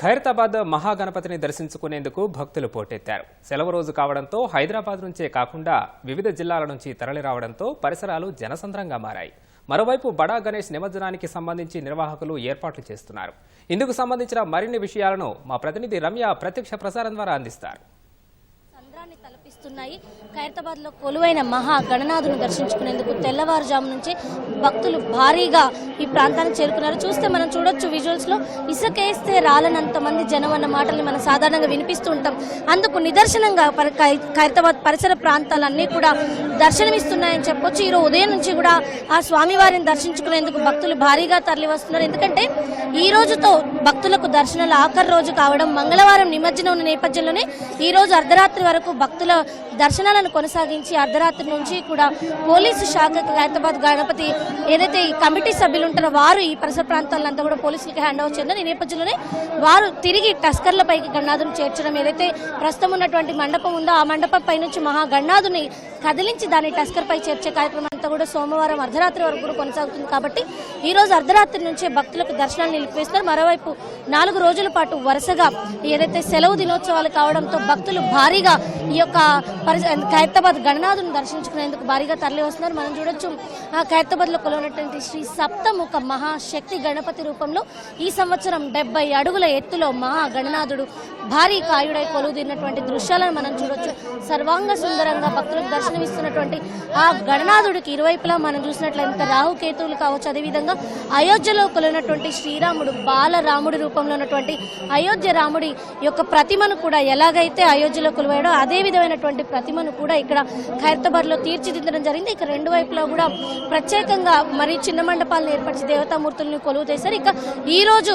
ఖైరతాబాద్ మహాగణపతిని దర్శించుకునేందుకు భక్తులు పోటెత్తారు. సెలవు రోజు కావడంతో హైదరాబాద్ నుంచే కాకుండా వివిధ జిల్లాల నుంచి తరలి రావడంతో పరిసరాలు జనసంద్రంగా మారాయి. మరోవైపు బడా గణేష్ నిమజ్జనానికి సంబంధించి నిర్వాహకులు ఏర్పాట్లు చేస్తున్నారు. ఇందుకు సంబంధించిన మరిన్ని విషయాలను మా ప్రతినిధి రమ్య ప్రత్యక్ష ప్రసారం ద్వారా అందిస్తారు. సంద్రాన్ని తలపిస్తున్నాయి. ఖైరతాబాద్లో కొలువైన మహా గణనాథుని దర్శించుకునేందుకు తెల్లవారుజాము నుంచి భక్తులు భారీగా ఈ ప్రాంతానికి చేరుకున్నారు. చూస్తే మనం చూడొచ్చు విజువల్స్లో ఇసుకేస్తే రాలనంత మంది జనం అన్న మాటల్ని మనం సాధారణంగా వినిపిస్తూ ఉంటాం. అందుకు నిదర్శనంగా ఖైరతాబాద్ పరిసర ప్రాంతాలన్నీ కూడా దర్శనమిస్తున్నాయని చెప్పొచ్చు. ఈరోజు ఉదయం నుంచి కూడా ఆ స్వామివారిని దర్శించుకునేందుకు భక్తులు భారీగా తరలి వస్తున్నారు ఎందుకంటే ఈ రోజుతో భక్తులకు దర్శనాలు ఆఖరి రోజు కావడం మంగళవారం నిమజ్జనం ఉన్న నేపథ్యంలోనే ఈ రోజు అర్ధరాత్రి వరకు భక్తుల దర్శనాలను కొనసాగించి అర్ధరాత్రి నుంచి కూడా పోలీసు శాఖ హైదరాబాద్ గణపతి ఏదైతే ఈ కమిటీ సభ్యులు ఉంటారో వారు ఈ పరిసర ప్రాంతాలంతా కూడా పోలీసులకి హ్యాండ్ ఓవర్ చేయడం ఈ నేపథ్యంలోనే వారు తిరిగి టస్కర్లపైకి గణనాథుని చేర్చడం ఏదైతే ప్రస్తుతం ఉన్నటువంటి మండపం ఉందో ఆ మండపం పై నుంచి మహాగణనాథుని కదిలించి దాన్ని టస్కర్ పై చేర్చే కార్యక్రమం అంతా కూడా సోమవారం అర్ధరాత్రి వరకు కూడా కొనసాగుతుంది కాబట్టి ఈ రోజు అర్ధరాత్రి నుంచే భక్తులకు దర్శనాలు నిలిపివేస్తారు. మరోవైపు నాలుగు రోజుల పాటు వరుసగా ఏదైతే సెలవు దినోత్సవాలు కావడంతో భక్తులు భారీగా ఈ యొక్క ఖైరతాబాద్ గణనాథుని దర్శించుకునేందుకు భారీగా తరలి వస్తున్నారు మనం చూడొచ్చు ఆ ఖైరతాబాద్లో కొలవనటువంటి శ్రీ సప్తముఖ మహాశక్తి గణపతి రూపంలో ఈ సంవత్సరం డెబ్బై అడుగుల ఎత్తులో మహా గణనాథుడు భారీ కాయుడై కొలువుదిరినటువంటి దృశ్యాలను మనం చూడొచ్చు. సర్వాంగ సుందరంగా భక్తులకు దర్శనమిస్తున్నటువంటి ఆ గణనాథుడికి ఇరువైపులా మనం చూసినట్లయితే రాహుకేతువులు కావచ్చు. అదేవిధంగా అయోధ్యలో కొలువున్నటువంటి శ్రీరాముడు బాలరాముడి రూపంలో ఉన్నటువంటి అయోధ్య రాముడి యొక్క ప్రతిమను కూడా ఎలాగైతే అయోధ్యలో కొలువాడో అదే విధమైనటువంటి ప్రతిమను కూడా ఇక్కడ ఖైరతాబాద్లో తీర్చిదిద్దడం జరిగింది. ఇక రెండు వైపులా కూడా ప్రత్యేకంగా మరి చిన్న మండపాలను ఏర్పరిచి దేవతామూర్తులను కొలువు చేశారు. ఇక ఈ రోజు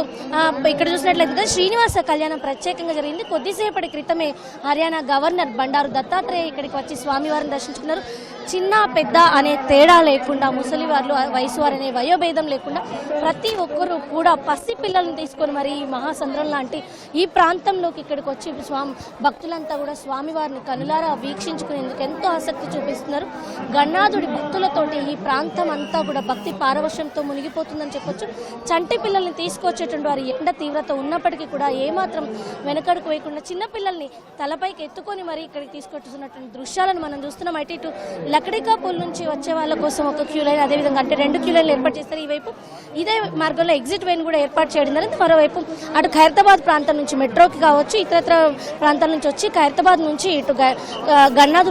ఇక్కడ చూసినట్లయితే శ్రీనివాస కళ్యాణం ప్రత్యేకంగా జరిగింది. కొద్దిసేపటి క్రితమే హర్యానా గవర్నర్ బండారు దత్తాత్రేయ ఇక్కడికి వచ్చి స్వామివారిని దర్శించుకున్నారు. చిన్న పెద్ద అనే తేడా లేకుండా ముసలి వారు వయసు వారు అనే వయోభేదం లేకుండా ప్రతి ఒక్కరూ కూడా పసి పిల్లల్ని తీసుకొని మరి ఈ మహాసంద్రం లాంటి ఈ ప్రాంతంలోకి ఇక్కడికి వచ్చి స్వామి భక్తులంతా కూడా స్వామివారిని కనులారా వీక్షించుకునేందుకు ఎంతో ఆసక్తి చూపిస్తున్నారు. గణనాథుడి భక్తులతోటి ఈ ప్రాంతం అంతా కూడా భక్తి పారవశ్యంతో మునిగిపోతుందని చెప్పొచ్చు. చంటి పిల్లల్ని తీసుకొచ్చేటువంటి వారి ఎండ తీవ్రత ఉన్నప్పటికీ కూడా ఏమాత్రం వెనకడుకు వేయకుండా చిన్నపిల్లల్ని తలపైకి ఎత్తుకొని మరి ఇక్కడికి తీసుకొచ్చుతున్నటువంటి దృశ్యాలను మనం చూస్తున్నాం. అటు ఇటు లక్కడికాపూల్ నుంచి వచ్చే వాళ్ళ కోసం ఒక క్యూ లైన్ అదేవిధంగా అంటే రెండు క్యూ లైన్లు ఏర్పాటు చేస్తారు ఈ వైపు. ఇదే మార్గంలో ఎగ్జిట్ వేన్ కూడా ఏర్పాటు చేయడం జరిగింది. మరోవైపు అటు ఖైరతాబాద్ ప్రాంతం నుంచి మెట్రోకి కావచ్చు ఇతరత్ర ప్రాంతాల నుంచి వచ్చి ఖైరతాబాద్ నుంచి ఇటు గ-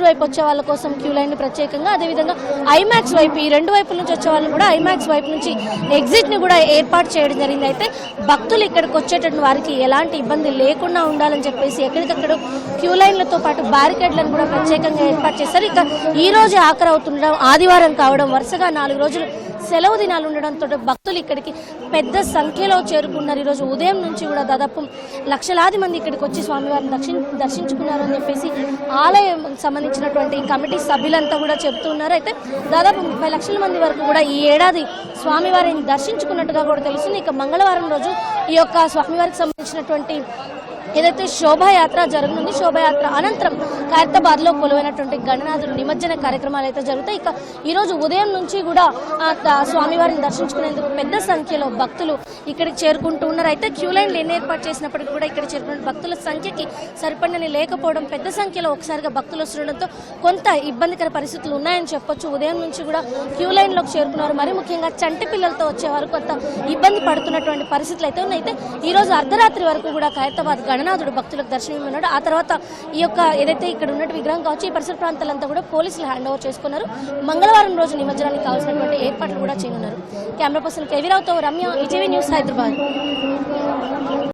వైపు వచ్చే వాళ్ళ కోసం క్యూ లైన్ ప్రత్యేకంగా అదేవిధంగా ఐమాక్స్ వైపు ఈ రెండు వైపుల నుంచి వచ్చే వాళ్ళు కూడా ఐమాక్స్ వైపు నుంచి ఎగ్జిట్ని కూడా ఏర్పాటు చేయడం జరిగింది. అయితే భక్తులు ఇక్కడికి వచ్చేటటువంటి వారికి ఎలాంటి ఇబ్బంది లేకుండా ఉండాలని చెప్పేసి ఎక్కడికక్కడ క్యూ లైన్లతో పాటు బ్యారికేడ్లను కూడా ప్రత్యేకంగా ఏర్పాటు చేశారు. ఇక ఈ రోజు ఆఖరి అవుతుండడం ఆదివారం కావడం వరుసగా నాలుగు రోజులు సెలవు దినాలు ఉండడంతో భక్తులు ఇక్కడికి పెద్ద సంఖ్యలో చేరుకున్నారు. ఈరోజు ఉదయం నుంచి కూడా దాదాపు లక్షలాది మంది ఇక్కడికి వచ్చి స్వామివారిని దర్శిం దర్శించుకున్నారు అని చెప్పేసి ఆలయం సంబంధించినటువంటి కమిటీ సభ్యులంతా కూడా చెబుతున్నారు అయితే దాదాపు ముప్పై లక్షల మంది వరకు కూడా ఈ ఏడాది స్వామివారిని దర్శించుకున్నట్టుగా కూడా తెలుస్తుంది. ఇక మంగళవారం రోజు ఈ యొక్క స్వామివారికి సంబంధించినటువంటి ఏదైతే శోభాయాత్ర జరగనుంది శోభాయాత్ర అనంతరం ఖైరతాబాద్లో కొలువైనటువంటి గణనాథుడు నిమజ్జన కార్యక్రమాలు అయితే జరుగుతాయి. ఇక ఈరోజు ఉదయం నుంచి కూడా స్వామివారిని దర్శించుకునేందుకు పెద్ద సంఖ్యలో భక్తులు ఇక్కడికి చేరుకుంటూ ఉన్నారు. అయితే క్యూ లైన్లు ఎన్ని ఏర్పాటు చేసినప్పటికీ కూడా ఇక్కడ చేరుకున్న భక్తుల సంఖ్యకి సరిపడని లేకపోవడం పెద్ద సంఖ్యలో ఒకసారిగా భక్తులు వస్తుండడంతో కొంత ఇబ్బందికర పరిస్థితులు ఉన్నాయని చెప్పొచ్చు. ఉదయం నుంచి కూడా క్యూ లైన్లోకి చేరుకున్నారు. మరి ముఖ్యంగా చంటి పిల్లలతో వచ్చేవారు కొంత ఇబ్బంది పడుతున్నటువంటి పరిస్థితులు అయితే ఉన్నాయి. అయితే ఈరోజు అర్ధరాత్రి వరకు కూడా ఖైరతాబాద్ రంగనాథుడు భక్తులకు దర్శనం ఇవ్వనున్నాడు ఆ తర్వాత ఈ యొక్క ఏదైతే ఇక్కడ ఉన్నట్టు విగ్రహం కావచ్చు ఈ పరిసర ప్రాంతాలంతా కూడా పోలీసులు హ్యాండ్ ఓవర్ చేసుకున్నారు. మంగళవారం రోజు నిమజ్జనానికి కావాల్సినటువంటి ఏర్పాట్లు కూడా చేయనున్నారు. కెమెరా పర్సన్ కేవీరావుతో రమ్య ఈటీవీ న్యూస్ హైదరాబాద్.